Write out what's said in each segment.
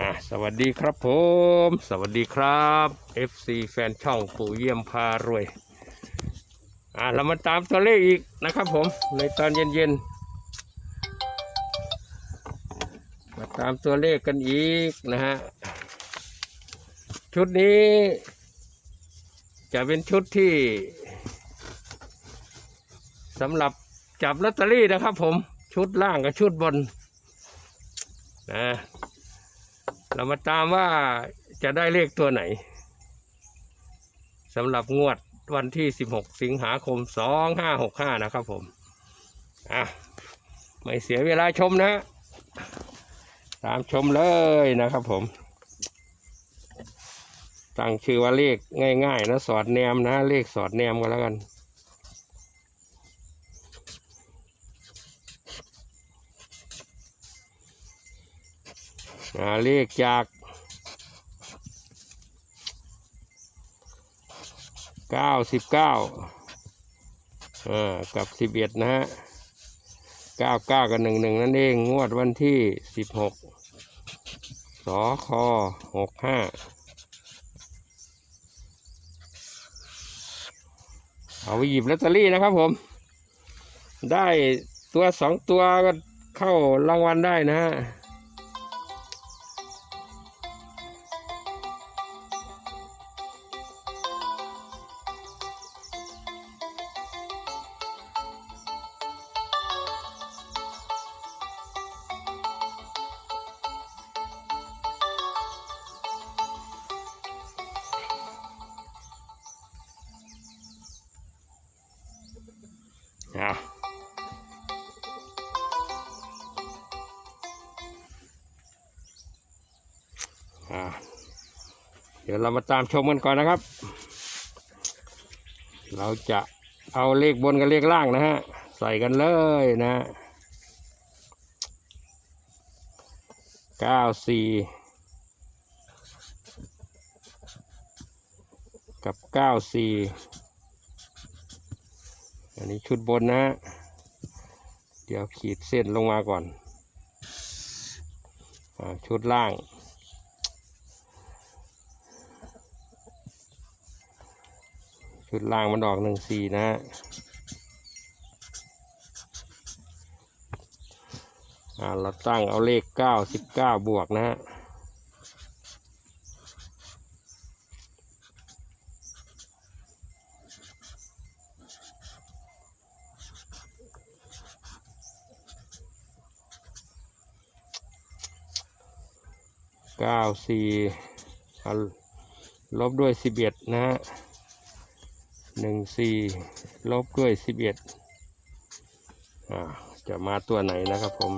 อะสวัสดีครับผม สวัสดีครับ FC แฟนช่องปู่เยี่ยมพารวยอะเรามาตามตัวเลขอีกนะครับผมในตอนเย็นๆมาตามตัวเลขกันอีกนะฮะชุดนี้ จะเป็นชุดที่สำหรับจับลอตเตอรี่นะครับผมชุดล่างกับชุดบนนะ เรามาตามว่าจะได้เลขตัวไหนสำหรับงวดวันที่ 16 สิงหาคม 2565 นะครับผม อะ ไม่เสียเวลาชมนะ ตามชมเลยนะครับผม ตั้งชื่อว่าเลขง่าย ๆ นะ สอดแนมนะ เลขสอดแนมกันแล้วกัน อ่าเลขจากเก้าสิบเก้าอ่ากับสิบเอ็ดนะฮะเก้าเก้ากับหนึ่งหนึ่งนั่นเองงวดวันที่สิบหกสอคอหกห้าเอาไปหยิบลอตเตอรี่นะครับผม ได้ตัวสองตัวก็เข้ารางวัลได้นะฮะ อะเดี๋ยวเรามาตามชมกันก่อนนะครับ เราจะเอาเลขบนกับเลขล่างนะฮะ ใส่กันเลยนะเก้าสี่กับเก้าสี่อันนี้ชุดบนนะฮะ เดี๋ยวขีดเส้นลงมาก่อนอชุดล่าง ชุดล่างมันออกหนึ่งสี่นะฮะอ่าเราตั้งเอาเลขเก้าสิบเก้าบวกนะฮะเก้าสี่เอาลบด้วยสิบเอ็ดนะฮะ หนึ่งสี่ลบด้วยสิบเอ็ดอ่าจะมาตัวไหนนะครับผม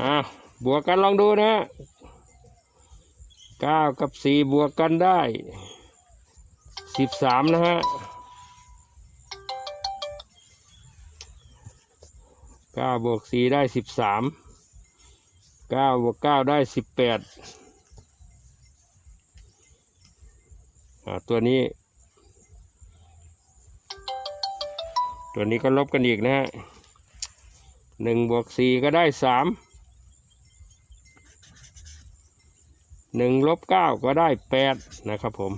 อ่าบวกกันลองดูนะเก้ากับสี่บวกกันได้สิบสามนะฮะเก้าบวกสี่ได้สิบสามเก้าบวกเก้าได้สิบแปดอ่า ตัวนี้ ตัวนี้ก็ลบกันอีกนะฮะหนึ่งบวกสี่ก็ได้สามหนึ่งลบเก้าก็ได้แปดนะครับผม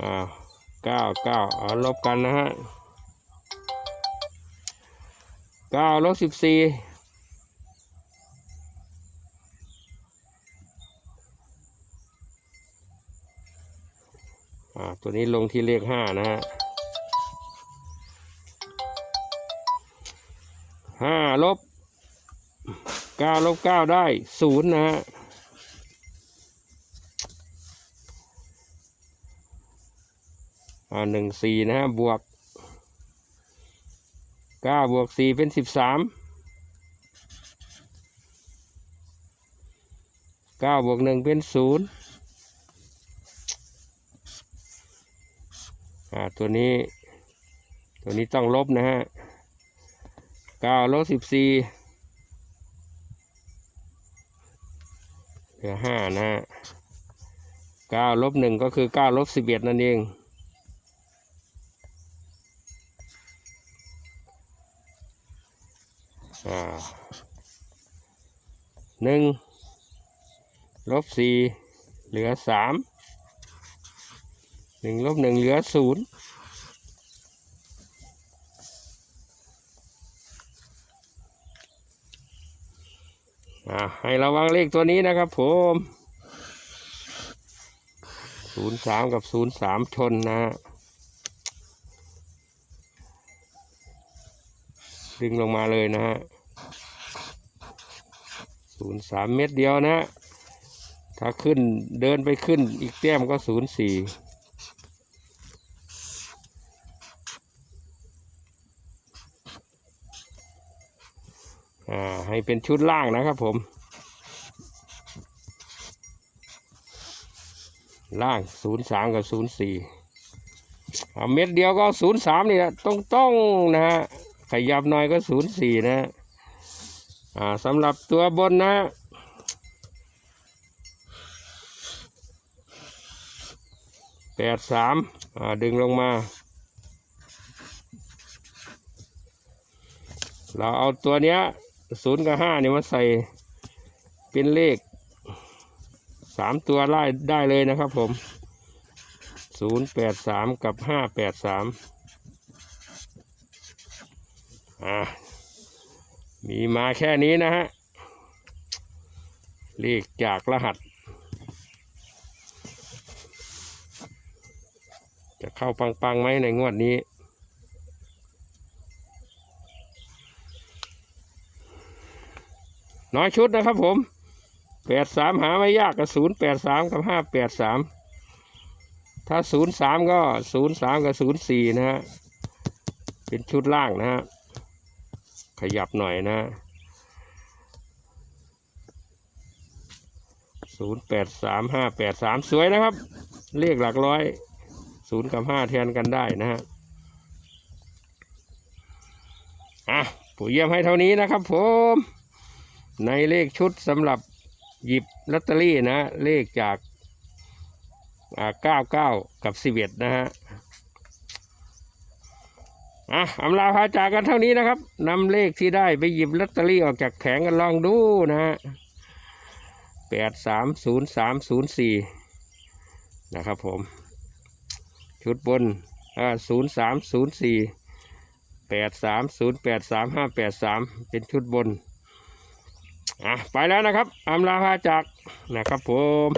อ่าเก้าเก้าเอาลบกันนะฮะเก้าลบสิบสี่ อ่าตัวนี้ลงที่เลขห้านะฮะห้าลบเก้าลบเก้าได้ศูนย์นะฮะอ่าหนึ่งสี่นะฮะบวกเก้าบวกสี่เป็นสิบสามเก้าบวกหนึ่งเป็นศูนย์ อ่าตัวนี้ ตัวนี้ต้องลบนะฮะเก้าลบสิบสี่เหลือห้านะฮะเก้าลบหนึ่งก็คือเก้าลบสิบเอ็ดนั่นเองอ่าหนึ่งลบสี่เหลือสาม หนึ่งลบหนึ่งเหลือศูนย์อ่าให้ระวังเลขตัวนี้นะครับผมศูนย์สามกับศูนย์สามชนนะฮะดึงลงมาเลยนะฮะศูนย์สามเม็ดเดียวนะฮะถ้าขึ้นเดินไปขึ้นอีกแต้มก็ศูนย์สี่ อ่าให้เป็นชุดล่างนะครับผม ล่างศูนย์สามกับศูนย์สี่เอาเม็ดเดียวก็ศูนย์สามนี่แหละต้องต้องๆนะฮะขยับหน่อยก็ศูนย์สี่นะฮะอ่าสำหรับตัวบนนะแปดสามอ่าดึงลงมา เราเอาตัวเนี้ย ศูนย์กับห้าเนี่ยมาใส่เป็นเลขสามตัวไล่ได้เลยนะครับผมศูนย์แปดสามกับห้าแปดสามอ่ามีมาแค่นี้นะฮะเลขจากรหัส จะเข้าปังๆไหมในงวดนี้ น้อยชุดนะครับผมแปดสามหาไม่ยากกับศูนย์แปดสามกับห้าแปดสามถ้าศูนย์สามก็ศูนย์สามกับศูนย์สี่นะฮะเป็นชุดล่างนะฮะขยับหน่อยนะศูนย์แปดสามห้าแปดสามสวยนะครับ เลขหลักร้อยศูนย์กับห้าแทนกันได้นะฮะอะผู้เยี่ยมให้เท่านี้นะครับผม ในเลขชุดสำหรับหยิบลอตเตอรี่นะ เลขจากอ่าเก้าเก้ากับสิบเอ็ดนะฮะอะอำลาพาจากกันเท่านี้นะครับนำเลขที่ได้ไปหยิบลอตเตอรี่ออกจากแผงกันลองดูนะฮะแปดสามศูนย์สามศูนย์สี่นะครับผม ชุดบนอ่าศูนย์สามศูนย์สี่แปดสามศูนย์แปดสามห้าแปดสามเป็นชุดบน อะไปแล้วนะครับอำลาพาจากนะครับผม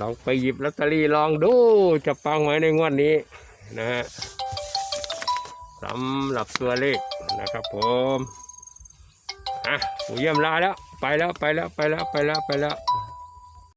ลองไปหยิบลอตเตอรี่ลองดูจะปังไหมในงวดนี้นะฮะสำหรับตัวเลขนะครับผมอะผู้เยี่ยมลาแล้ว ไปแล้วไปแล้วไปแล้วไปแล้วไปแล้ว